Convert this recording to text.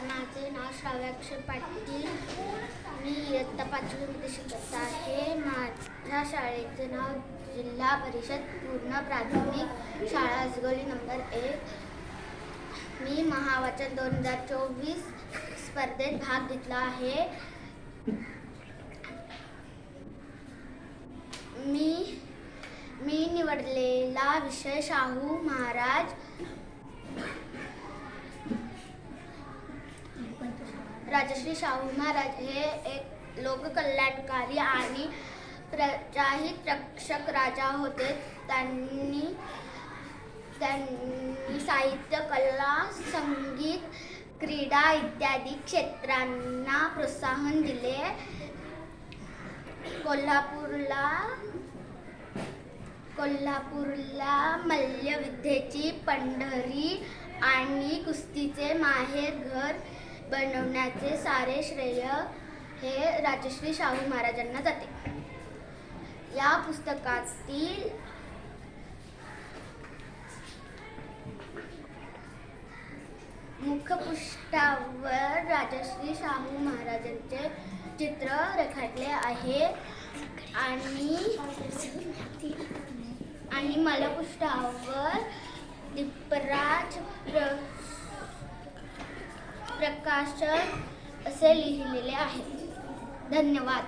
माझे नाव श्राव्याक्ष पाटील. मी इयत्ता पाचवीमध्ये शिकत आहे. माझ्या शाळेचे नाव जिल्हा परिषद पूर्ण प्राथमिक शाळा असगोली नंबर एक. मी महावाचन दोन हजार चोवीस स्पर्धेत भाग घेतला आहे. मी मी निवडलेला विषय शाहू महाराज. राजश्री शाहू महाराज हे एक लोककल्याणकारी आणि प्रजाहित रक्षक राजा होते. त्यांनी त्यांनी साहित्य कला संगीत क्रीडा इत्यादी क्षेत्रांना प्रोत्साहन दिले. कोल्हापूरला कोल्हापूरला मल्लविद्येची पंढरी आणि कुस्तीचे माहेर घर बनवण्याचे सारे श्रेय हे राजश्री शाहू महाराजांना जाते. या पुस्तकातील मुखपृष्ठावर राजश्री शाहू महाराजांचे चित्र रेखाटले आहे. आणि आणि मलपृष्ठावर दीपराज प्र प्रकाशन असे लिहिलेले आहे. धन्यवाद.